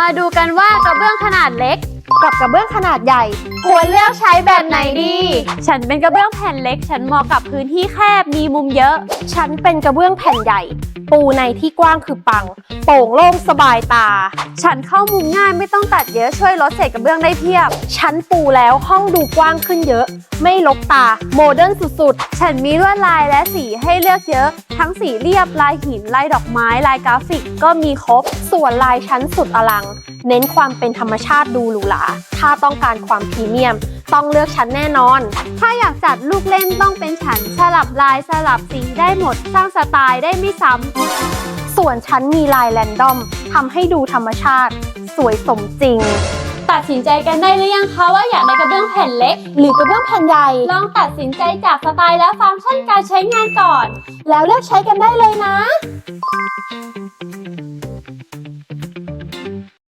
มาดูกันว่ากระเบื้องขนาดเล็ก กับกระเบื้องขนาดใหญ่ ควรเลือกใช้แบบไหนดี ฉันเป็นกระเบื้องแผ่นเล็ก ฉันเหมาะกับพื้นที่แคบมีมุมเยอะ ฉันเป็นกระเบื้องแผ่นใหญ่ปูในที่กว้างคือปัง โป่งโล่งสบายตาฉันเข้ามุมง่ายไม่ต้องตัดเยอะช่วยลดเศษกระเบื้องได้เพียบฉันปูแล้วห้องดูกว้างขึ้นเยอะ ไม่ลกตา โมเดิร์นสุดๆ ฉันมีลวดลายและสีให้เลือกเยอะ ทั้งสีเรียบลายหินลายดอกไม้ลายกราฟิกก็มีครบ ส่วนลายชั้นสุดอลัง เน้นความเป็นธรรมชาติดูหรูหราถ้าต้องการความพรีเมียม ต้องเลือกชั้นแน่นอน ถ้าอยากจัดลูกเล่นต้องเป็นฉัน ลายสลับสีได้หมด สร้างสไตล์ได้ไม่ซ้ำ ส่วนชั้นมีลายแรนดอมทำให้ดูธรรมชาติ สวยสมจริง ตัดสินใจกันได้หรือยังคะว่าอยากได้กระเบื้องแผ่นเล็ก หรือกระเบื้องแผ่นใหญ่ ลองตัดสินใจจากสไตล์และฟังก์ชันการใช้งานก่อน แล้วเลือกใช้กันได้เลยนะ